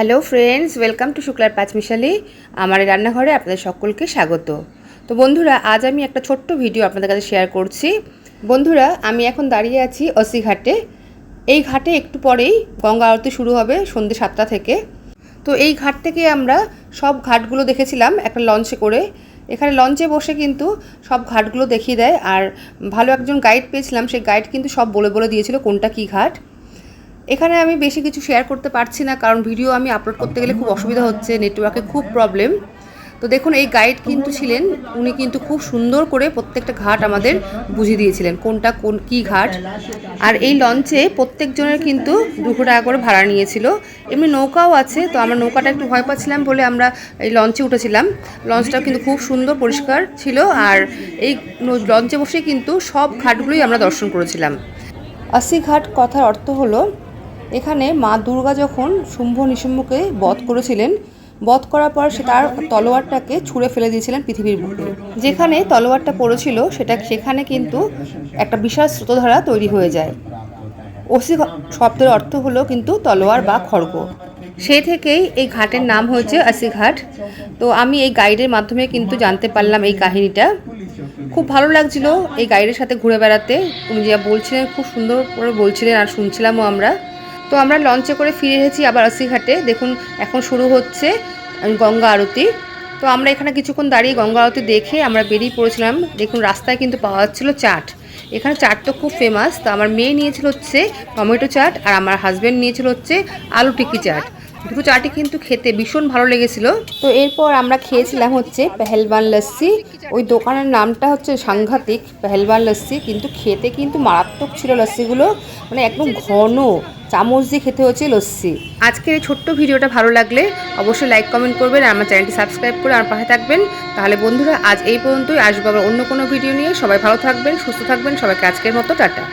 Hello friends, welcome to শুক্লার পাঁচমিশালি আমার রান্নাঘরে আপনাদের সকলকে স্বাগত। তো বন্ধুরা, আজ আমি একটা ছোট্ট ভিডিও আপনাদের কাছে শেয়ার করছি। বন্ধুরা, আমি এখন দাঁড়িয়ে আছি অসি ঘাটে। এই ঘাটে একটু পরেই গঙ্গা আরতি শুরু হবে সন্ধ্যে সাতটা থেকে। তো এই ঘাট থেকে আমরা সব ঘাটগুলো দেখেছিলাম একটা লঞ্চে করে। এখানে লঞ্চে বসে কিন্তু সব ঘাটগুলো দেখিয়ে দেয়। আর ভালো একজন গাইড পেয়েছিলাম, সেই গাইড কিন্তু সব বলে বলে দিয়েছিল কোনটা কী ঘাট। এখানে আমি বেশি কিছু শেয়ার করতে পারছি না, কারণ ভিডিও আমি আপলোড করতে গেলে খুব অসুবিধা হচ্ছে নেটওয়ার্কে খুব প্রবলেম তো দেখুন, এই গাইড কিন্তু ছিলেন, উনি কিন্তু খুব সুন্দর করে প্রত্যেকটা ঘাট আমাদের বুঝিয়ে দিয়েছিলেন, কোনটা কোন কী ঘাট। আর এই লঞ্চে প্রত্যেকজনের কিন্তু দুশো টাকা করে ভাড়া নিয়েছিল। এমনি নৌকাও আছে, তো আমরা নৌকাটা একটু ভয় পাচ্ছিলাম বলে আমরা এই লঞ্চে উঠেছিলাম। লঞ্চটাও কিন্তু খুব সুন্দর, পরিষ্কার ছিল, আর এই লঞ্চে বসে কিন্তু সব ঘাটগুলোই আমরা দর্শন করেছিলাম। আশি ঘাট কথার অর্থ হলো এখানে মা দুর্গা যখন শুম্ভ নিশুম্ভকে বধ করেছিলেন, বধ করার পর সে তার তলোয়ারটাকে ছুঁড়ে ফেলে দিয়েছিলেন পৃথিবীর বুকে। যেখানে তলোয়ারটা পড়েছিল, সেটা সেখানে কিন্তু একটা বিশাল স্রোতধারা তৈরি হয়ে যায়। অসি শব্দের অর্থ হলো কিন্তু তলোয়ার বা খড়গ। সেই থেকেই এই ঘাটের নাম হয়েছে ঘাট। তো আমি এই গাইডের মাধ্যমে কিন্তু জানতে পারলাম এই কাহিনীটা। খুব ভালো লাগছিল এই গাইডের সাথে ঘুরে বেড়াতে। উনি যা বলছিলেন, খুব সুন্দর করে বলছিলেন আর শুনছিলামও আমরা। তো আমরা লঞ্চে করে ফিরে এসেছি আবার আসিঘাটে দেখুন, এখন শুরু হচ্ছে গঙ্গা আরতি। তো আমরা এখানে কিছুক্ষণ দাঁড়িয়ে গঙ্গা আরতি দেখে আমরা বেরিয়ে পড়েছিলাম। দেখুন, রাস্তায় কিন্তু পাওয়া যাচ্ছিল চাট। এখানে চাট তো খুব ফেমাস তো আমার মেয়ে নিয়েছিল হচ্ছে টমেটো চাট আর আমার হাজব্যান্ড নিয়েছিল হচ্ছে আলু টিকি চাট। দুটো চাটি কিন্তু খেতে ভীষণ ভালো লেগেছিল। তো এরপর আমরা খেয়েছিলাম হচ্ছে পেহেলবান লস্যি। ওই দোকানের নামটা হচ্ছে সাংঘাতিক পেহেলবান লস্যি, কিন্তু খেতে কিন্তু মারাত্মক ছিল লস্যিগুলো। মানে একদম ঘন চামচ দিয়ে খেতে হচ্ছে লস্যি। আজকের এই ছোট্ট ভিডিওটা ভালো লাগলে অবশ্যই লাইক, কমেন্ট করবেন আর আমার চ্যানেলটি সাবস্ক্রাইব করে আমার পাশে থাকবেন। তাহলে বন্ধুরা, আজ এই পর্যন্তই, আসব আবার অন্য কোনো ভিডিও নিয়ে। সবাই ভালো থাকবেন, সুস্থ থাকবেন, সবাইকে আজকের মতো টাটা।